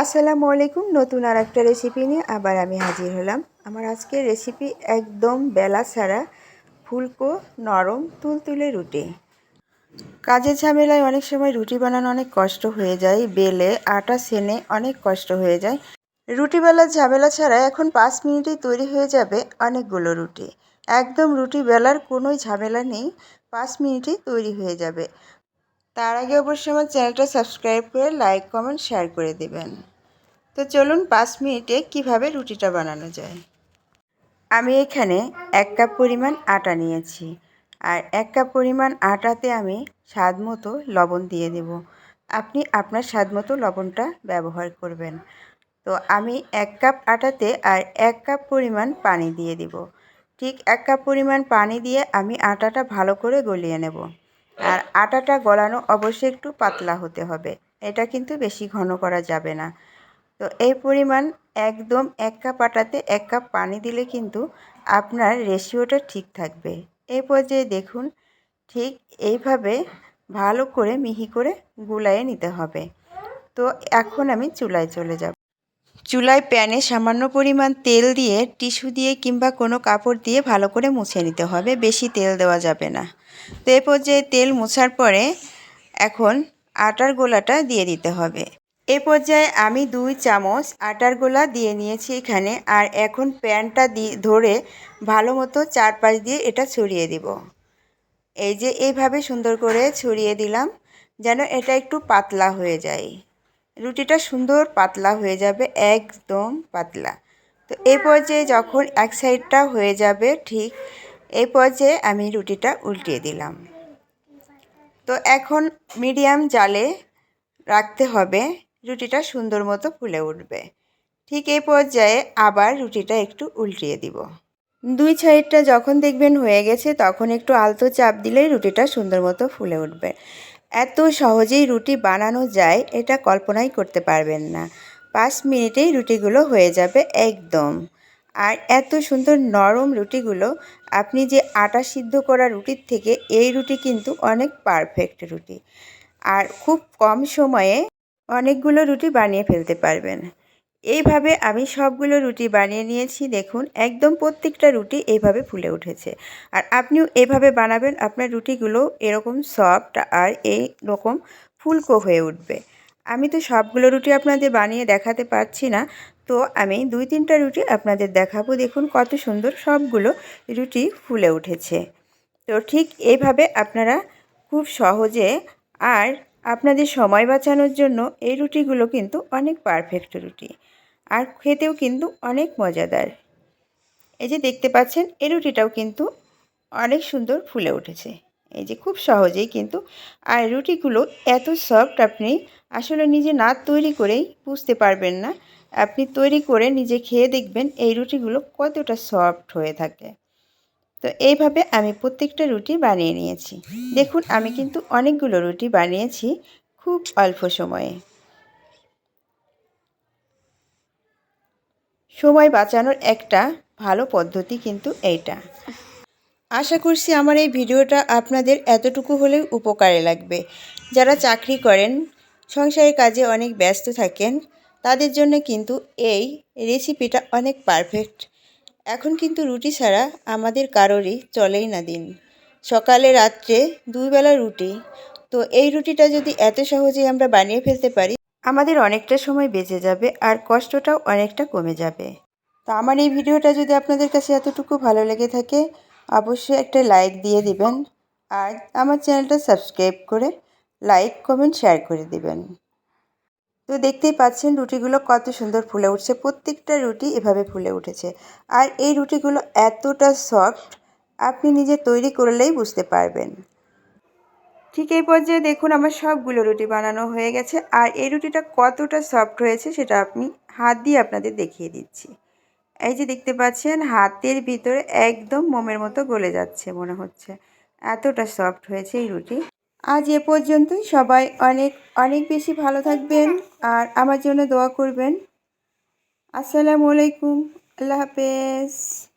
আসসালামু আলাইকুম, নতুন আর একটা রেসিপি নিয়ে আবার আমি হাজির হলাম। আমার আজকের রেসিপি একদম বেলা ছাড়া ফুলকো নরম তুলতুলে রুটি। কাজের ঝামেলায় অনেক সময় রুটি বানানো অনেক কষ্ট হয়ে যায়, বেলে আটা সেনে অনেক কষ্ট হয়ে যায়। রুটি বেলার ঝামেলা ছাড়া এখন পাঁচ মিনিটেই তৈরি হয়ে যাবে অনেকগুলো রুটি। একদম রুটি বেলার কোনোই ঝামেলা নেই, পাঁচ মিনিটেই তৈরি হয়ে যাবে। তার আগে অবশ্যই আমার চ্যানেলটা সাবস্ক্রাইব করে লাইক, কমেন্ট, শেয়ার করে দেবেন। তো চলুন পাঁচ মিনিটে কীভাবে রুটিটা বানানো যায়। আমি এখানে এক কাপ পরিমাণ আটা নিয়েছি। আর এক কাপ পরিমাণ আটাতে আমি স্বাদ মতো লবণ দিয়ে দেব। আপনি আপনার স্বাদ মতো লবণটা ব্যবহার করবেন। তো আমি এক কাপ আটাতে আর এক কাপ পরিমাণ পানি দিয়ে দিব। ঠিক এক কাপ পরিমাণ পানি দিয়ে আমি আটাটা ভালো করে গলিয়ে নেব। আর আটাটা গলানো অবশ্যই একটু পাতলা হতে হবে। এটা কিন্তু বেশি ঘন করা যাবে না। তো এই পরিমাণ একদম এক কাপ আটাতে এক কাপ পানি দিলে কিন্তু আপনার রেশিওটা ঠিক থাকবে। এই পর্যায়ে দেখুন, ঠিক এইভাবে ভালো করে মিহি করে গুলাইয়ে নিতে হবে। তো এখন আমি চুলায় চলে যাব। চুলায় প্যানে সামান্য পরিমাণ তেল দিয়ে টিস্যু দিয়ে কিংবা কোনো কাপড় দিয়ে ভালো করে মুছে নিতে হবে, বেশি তেল দেওয়া যাবে না। তো এ পর্যায়ে তেল মোছার পরে এখন আটার গোলাটা দিয়ে দিতে হবে। এ পর্যায়ে আমি দুই চামচ আটার গোলা দিয়ে নিয়েছি এখানে, আর এখন প্যানটা দিয়ে ধরে ভালো মতো চারপাশ দিয়ে এটা ছড়িয়ে দিব। এই যে এইভাবে সুন্দর করে ছড়িয়ে দিলাম, যেন এটা একটু পাতলা হয়ে যায়। রুটিটা সুন্দর পাতলা হয়ে যাবে, একদম পাতলা। তো এই পর্যায়ে যখন এক সাইডটা হয়ে যাবে ঠিক এই পর্যায়ে আমি রুটিটা উল্টিয়ে দিলাম। তো এখন মিডিয়াম জালে রাখতে হবে। রুটিটা সুন্দর মতো ফুলে উঠবে। ঠিক এই পর্যায়ে আবার রুটিটা একটু উল্টিয়ে দিব। দুই সাইডটা যখন দেখবেন হয়ে গেছে, তখন একটু আলতো চাপ দিলেই রুটিটা সুন্দর মতো ফুলে উঠবে। এত সহজেই রুটি বানানো যায়, এটা কল্পনাই করতে পারবেন না। পাঁচ মিনিটেই রুটিগুলো হয়ে যাবে একদম। আর এত সুন্দর নরম রুটিগুলো, আপনি যে আটা সিদ্ধ করা রুটির থেকে, এই রুটি কিন্তু অনেক পারফেক্ট রুটি। আর খুব কম সময়ে অনেকগুলো রুটি বানিয়ে ফেলতে পারবেন। এইভাবে আমি সবগুলো রুটি বানিয়ে নিয়েছি, দেখুন, একদম প্রত্যেকটা রুটি এইভাবে ফুলে উঠেছে। আর আপনিও এভাবে বানাবেন, আপনার রুটিগুলো এরকম সফট আর এই রকম ফুলকো হয়ে উঠবে। আমি তো সবগুলো রুটি আপনাদের বানিয়ে দেখাতে পারছি না, তো আমি দুই তিনটা রুটি আপনাদের দেখাবো। দেখুন, কত সুন্দর সবগুলো রুটি ফুলে উঠেছে। তো ঠিক এইভাবে আপনারা খুব সহজে আর আপনাদের সময় বাঁচানোর জন্য এই রুটিগুলো কিন্তু অনেক পারফেক্ট রুটি। আর খেতেও কিন্তু অনেক মজাদার। এই যে দেখতে পাচ্ছেন, এই রুটিটাও কিন্তু অনেক সুন্দর ফুলে উঠেছে। এই যে খুব সহজেই কিন্তু আর রুটিগুলো এত সফট আপনি আসলে নিজে না তৈরি করেই বুঝতে পারবেন না। আপনি তৈরি করে নিজে খেয়ে দেখবেন এই রুটিগুলো কতটা সফট হয়ে থাকে। তো এইভাবে আমি প্রত্যেকটা রুটি বানিয়ে নিয়েছি। দেখুন, আমি কিন্তু অনেকগুলো রুটি বানিয়েছি খুব অল্প সময়ে। সময় বাঁচানোর একটা ভালো পদ্ধতি কিন্তু এইটা। আশা করছি আমার এই ভিডিওটা আপনাদের এতটুকু হলেও উপকারে লাগবে। যারা চাকরি করেন, সংসারের কাজে অনেক ব্যস্ত থাকেন, তাদের জন্য কিন্তু এই রেসিপিটা অনেক পারফেক্ট এখন কিন্তু রুটি ছাড়া আমাদের কারোরই চলেই না দিন। সকালে, রাত্রে দুইবেলা রুটি। তো এই রুটিটা যদি এত সহজেই আমরা বানিয়ে ফেলতে পারি, আমাদের অনেকটা সময় বেঁচে যাবে আর কষ্টটাও অনেকটা কমে যাবে। তো আমার এই ভিডিওটা যদি আপনাদের কাছে এতটুকু ভালো লেগে থাকে, অবশ্যই একটা লাইক দিয়ে দিবেন। আর আমার চ্যানেলটা সাবস্ক্রাইব করে লাইক, কমেন্ট, শেয়ার করে দিবেন। তো দেখতেই পাচ্ছেন রুটিগুলো কত সুন্দর ফুলে উঠছে। প্রত্যেকটা রুটি এভাবে ফুলে উঠেছে। আর এই রুটিগুলো এতটা সফট আপনি নিজে তৈরি করলেই বুঝতে পারবেন। ঠিক এই পর্যায়ে দেখুন আমার সবগুলো রুটি বানানো হয়ে গেছে। আর এই রুটিটা কতটা সফট হয়েছে সেটা আপনি হাত দিয়ে আপনাদের দেখিয়ে দিচ্ছি। এই যে দেখতে পাচ্ছেন, হাতের ভিতরে একদম মোমের মতো গলে যাচ্ছে মনে হচ্ছে। এতটা সফট হয়েছে এই রুটি। আজ এ পর্যন্তই। সবাই অনেক অনেক বেশি ভালো থাকবেন আর আমার জন্য দোয়া করবেন। আসসালামু আলাইকুম। আল্লাহ হাফেজ।